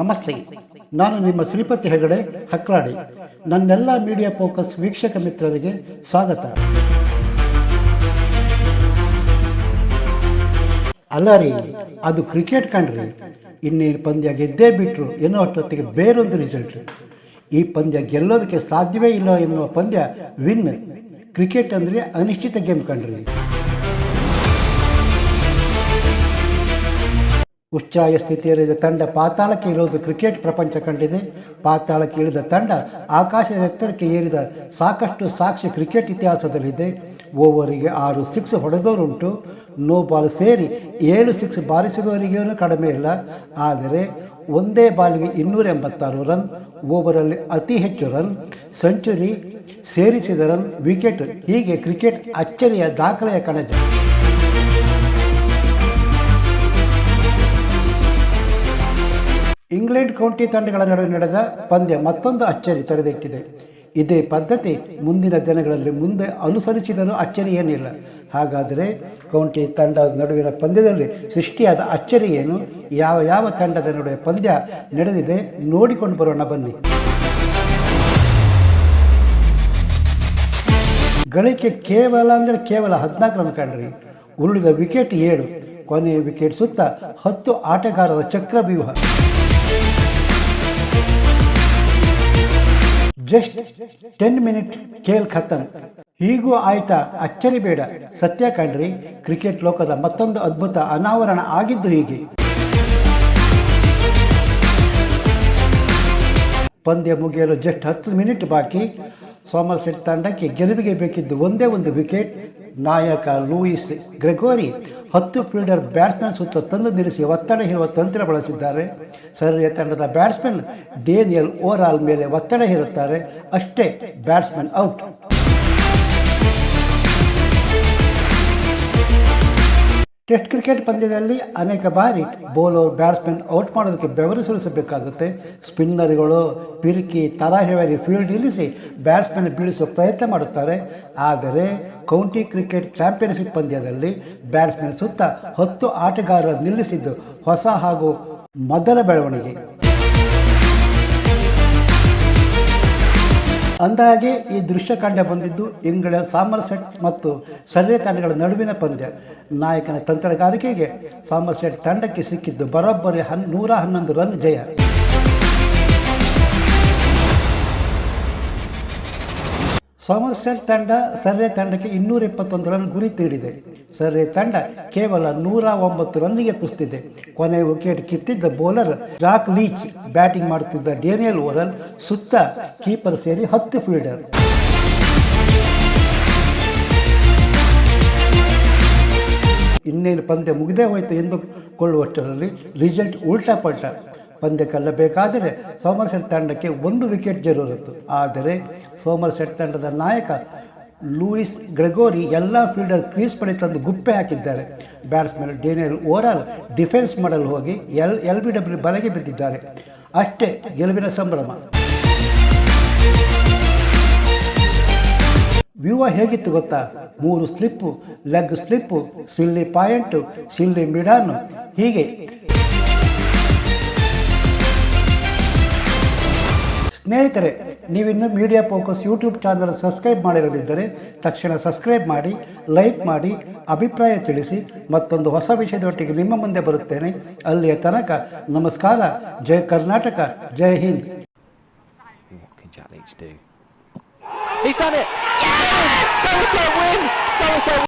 ನಮಸ್ತೆ. ನಾನು ನಿಮ್ಮ ಶ್ರೀಪತಿ ಹೆಗಡೆ ಹಕ್ಲಾಡಿ. ನನ್ನೆಲ್ಲ ಮೀಡಿಯಾ ಫೋಕಸ್ ವೀಕ್ಷಕ ಮಿತ್ರರಿಗೆ ಸ್ವಾಗತ. ಅಲ್ಲ ರೀ ಅದು ಕ್ರಿಕೆಟ್ ಕಂಡ್ರಿ. ಇನ್ನೇನು ಪಂದ್ಯ ಗೆದ್ದೇ ಬಿಟ್ಟರು ಎನ್ನುವ ಅಷ್ಟೊತ್ತಿಗೆ ಬೇರೊಂದು ರಿಸಲ್ಟ್ ಈ ಪಂದ್ಯ ಗೆಲ್ಲೋದಕ್ಕೆ ಸಾಧ್ಯವೇ ಇಲ್ಲ ಎನ್ನುವ ಪಂದ್ಯ ವಿನ್ ಕ್ರಿಕೆಟ್ ಅಂದರೆ ಅನಿಶ್ಚಿತ ಗೇಮ್ ಕಂಡ್ರಿ. ಉಚ್ಚಾಯ ಸ್ಥಿತಿಯಲ್ಲಿದ್ದ ತಂಡ ಪಾತಾಳಕ್ಕೆ ಇರೋದು ಕ್ರಿಕೆಟ್ ಪ್ರಪಂಚ ಕಂಡಿದೆ. ಪಾತಾಳಕ್ಕೆ ಇಳಿದ ತಂಡ ಆಕಾಶದ ಎತ್ತರಕ್ಕೆ ಏರಿದ ಸಾಕಷ್ಟು ಸಾಕ್ಷಿ ಕ್ರಿಕೆಟ್ ಇತಿಹಾಸದಲ್ಲಿದೆ. ಓವರಿಗೆ ಆರು ಸಿಕ್ಸ್ ಹೊಡೆದವರುಂಟು. ನೋ ಬಾಲ್ ಸೇರಿ ಏಳು ಸಿಕ್ಸ್ ಬಾರಿಸಿದವರಿಗೇನು ಕಡಿಮೆ ಇಲ್ಲ. ಆದರೆ ಒಂದೇ ಬಾಲಿಗೆ ಇನ್ನೂರ ಎಂಬತ್ತಾರು ರನ್ ಓವರಲ್ಲಿ ಅತಿ ಹೆಚ್ಚು ರನ್ ಸೆಂಚುರಿ ಸೇರಿಸಿದ ರನ್ ವಿಕೆಟ್ ಹೀಗೆ ಕ್ರಿಕೆಟ್ ಅಚ್ಚರಿಯ ದಾಖಲೆಯ ಕಣಜ. ಇಂಗ್ಲೆಂಡ್ ಕೌಂಟಿ ತಂಡಗಳ ನಡುವೆ ನಡೆದ ಪಂದ್ಯ ಮತ್ತೊಂದು ಅಚ್ಚರಿ ತೆರೆದಿಟ್ಟಿದೆ. ಇದೇ ಪದ್ಧತಿ ಮುಂದಿನ ದಿನಗಳಲ್ಲಿ ಮುಂದೆ ಅನುಸರಿಸಿದರೂ ಅಚ್ಚರಿ ಏನಿಲ್ಲ. ಹಾಗಾದರೆ ಕೌಂಟಿ ತಂಡದ ನಡುವಿನ ಪಂದ್ಯದಲ್ಲಿ ಸೃಷ್ಟಿಯಾದ ಅಚ್ಚರಿ ಏನು? ಯಾವ ಯಾವ ತಂಡದ ನಡುವೆ ಪಂದ್ಯ ನಡೆದಿದೆ? ನೋಡಿಕೊಂಡು ಬರೋಣ ಬನ್ನಿ. ಗಳಿಕೆ ಕೇವಲ ಅಂದರೆ ಕೇವಲ ಹದಿನಾಲ್ಕು ರನ್ ಕಂಡ್ರಿ. ಉರುಳಿದ ವಿಕೆಟ್ ಏಳು. ಕೊನೆಯ ವಿಕೆಟ್ ಸುತ್ತ ಹತ್ತು ಆಟಗಾರರ ಚಕ್ರವ್ಯೂಹ. ಜಸ್ಟ್ ಟೆನ್ ಮಿನಿಟ್ ಖೇಲ್ ಖತ್ತನ್ ಹೀಗೂ ಆಯ್ತಾ, ಅಚ್ಚರಿ ಬೇಡ. ಸತ್ಯ ಕಂಡ್ರಿ ಕ್ರಿಕೆಟ್ ಲೋಕದ ಮತ್ತೊಂದು ಅದ್ಭುತ ಅನಾವರಣ ಆಗಿದ್ದು ಹೀಗೆ. ಪಂದ್ಯ ಮುಗಿಯಲು ಜಸ್ಟ್ ಹತ್ತು ಮಿನಿಟ್ ಬಾಕಿ. ಸೋಮರ್ಸೆಟ್ ತಂಡಕ್ಕೆ ಗೆಲುವಿಗೆ ಬೇಕಿದ್ದು ಒಂದೇ ಒಂದು ವಿಕೆಟ್ ನಾಯಕ ಲೂಯಿಸ್ ಗ್ರೆಗೋರಿ ಹತ್ತು ಫೀಲ್ಡರ್ ಬ್ಯಾಟ್ಸ್ಮನ್ ಸುತ್ತ ತಂದು ನಿಲ್ಲಿಸಿ ಒತ್ತಡ ಹೇರುವ ತಂತ್ರ ಬಳಸಿದ್ದಾರೆ. ಸರಿಯ ತಂಡದ ಬ್ಯಾಟ್ಸ್ಮನ್ ಡೇನಿಯಲ್ ಓವರಾಲ್ ಮೇಲೆ ಒತ್ತಡ ಹೇರುತ್ತಾರೆ. ಅಷ್ಟೇ ಬ್ಯಾಟ್ಸ್ಮನ್ ಔಟ್ ಟೆಸ್ಟ್ ಕ್ರಿಕೆಟ್ ಪಂದ್ಯದಲ್ಲಿ ಅನೇಕ ಬಾರಿ ಬೌಲರ್ ಬ್ಯಾಟ್ಸ್ಮನ್ ಔಟ್ ಮಾಡೋದಕ್ಕೆ ಬೆವರು ಸುರಿಸಬೇಕಾಗುತ್ತೆ ಸ್ಪಿನ್ನರ್ಗಳು ಪಿರುಕಿ ತರಾಹೆವಾಗಿ ಫೀಲ್ಡ್ ಇಳಿಸಿ ಬ್ಯಾಟ್ಸ್ಮನ್ ಬೀಳಿಸುವ ಪ್ರಯತ್ನ ಮಾಡುತ್ತಾರೆ. ಆದರೆ ಕೌಂಟಿ ಕ್ರಿಕೆಟ್ ಚಾಂಪಿಯನ್ಶಿಪ್ ಪಂದ್ಯದಲ್ಲಿ ಬ್ಯಾಟ್ಸ್ಮನ್ ಸುತ್ತ ಹತ್ತು ಆಟಗಾರರು ನಿಲ್ಲಿಸಿದ್ದು ಹೊಸ ಹಾಗೂ ಮೊದಲ ಬೆಳವಣಿಗೆ. ಅಂದಾಗೆ ಈ ದೃಶ್ಯ ಕಂಡ ಬಂದಿದ್ದು ಇಂಗ್ಲೆಂಡ್ ಸಾಮರ್ಸೆಟ್ ಮತ್ತು ಸರ್ವೆ ತಂಡಗಳ ನಡುವಿನ ಪಂದ್ಯ. ನಾಯಕನ ತಂತ್ರಗಾರಿಕೆಗೆ ಸಾಮರ್ಸೆಟ್ ತಂಡಕ್ಕೆ ಸಿಕ್ಕಿದ್ದು ಬರೋಬ್ಬರಿ ಹನ್, ನೂರ ಹನ್ನೊಂದು ರನ್ ಜಯ. ಸೋಮರ್ಸೆಟ್ ತಂಡ ಸರ್ರೆ ತಂಡಕ್ಕೆ ಇನ್ನೂರ ಇಪ್ಪತ್ತೊಂದು ರನ್ ಗುರಿ ತೀಡಿದೆ. ಸರ್ರೆ ತಂಡ ಕೇವಲ ನೂರ ಒಂಬತ್ತು ರನ್ನಿಗೆ ಕುಸಿದಿದೆ ಕೊನೆ ವಿಕೆಟ್ ಕಿತ್ತಿದ್ದ ಬೌಲರ್ ಜಾಕ್ ಲೀಚ್ ಬ್ಯಾಟಿಂಗ್ ಮಾಡುತ್ತಿದ್ದ ಡೇನಿಯಲ್ ಓರಲ್ ಸುತ್ತ ಕೀಪರ್ ಸೇರಿ ಹತ್ತು ಫೀಲ್ಡರ್. ಇನ್ನೇನು ಪಂದ್ಯ ಮುಗಿದೇ ಹೋಯಿತು ಎಂದುಕೊಳ್ಳುವಷ್ಟರಲ್ಲಿ ರಿಸಲ್ಟ್ ಉಲ್ಟಾ ಪಲ್ಟಾ. ಪಂದ್ಯ ಗೆಲ್ಲಬೇಕಾದರೆ ಸೋಮರ್ಸೆಟ್ ತಂಡಕ್ಕೆ ಒಂದು ವಿಕೆಟ್ ಜರೂರಿತ್ತು. ಆದರೆ ಸೋಮರ್ಸೆಟ್ ತಂಡದ ನಾಯಕ ಲೂಯಿಸ್ ಗ್ರೆಗೋರಿ ಎಲ್ಲ ಫೀಲ್ಡರ್ ಕ್ರೀಸ್ ಪಡೆ ತಂದು ಗುಪ್ಪೆ ಹಾಕಿದ್ದಾರೆ. ಬ್ಯಾಟ್ಸ್ಮನ್ ಡೇನಿಯಲ್ ಓವರಾಲ್ ಡಿಫೆನ್ಸ್ ಮಾಡಲು ಹೋಗಿ ಎಲ್ ಎಲ್ ಬಿ ಡಬ್ಲ್ಯೂ ಬಲೆಗೆ ಬಿದ್ದಿದ್ದಾರೆ. ಅಷ್ಟೇ ಗೆಲುವಿನ ಸಂಭ್ರಮ. ವ್ಯೂವ ಹೇಗಿತ್ತು ಗೊತ್ತಾ? ಮೂರು slip leg slip silly point silly mid-on ಹೀಗೆ ಸ್ನೇಹಿತರೆ ನೀವಿನ್ನೂ media focus YouTube channel subscribe ಮಾಡಿರದಿದ್ದರೆ ತಕ್ಷಣ ಸಬ್ಸ್ಕ್ರೈಬ್ ಮಾಡಿ ಲೈಕ್ ಮಾಡಿ ಅಭಿಪ್ರಾಯ ತಿಳಿಸಿ ಮತ್ತೊಂದು ಹೊಸ ವಿಷಯದೊಟ್ಟಿಗೆ ನಿಮ್ಮ ಮುಂದೆ ಬರುತ್ತೇನೆ ಅಲ್ಲಿಯ ತನಕ ನಮಸ್ಕಾರ ಜೈ ಕರ್ನಾಟಕ ಜೈ Hind What can Jack Leach do? He's done it! Yes! Somerset win! Somerset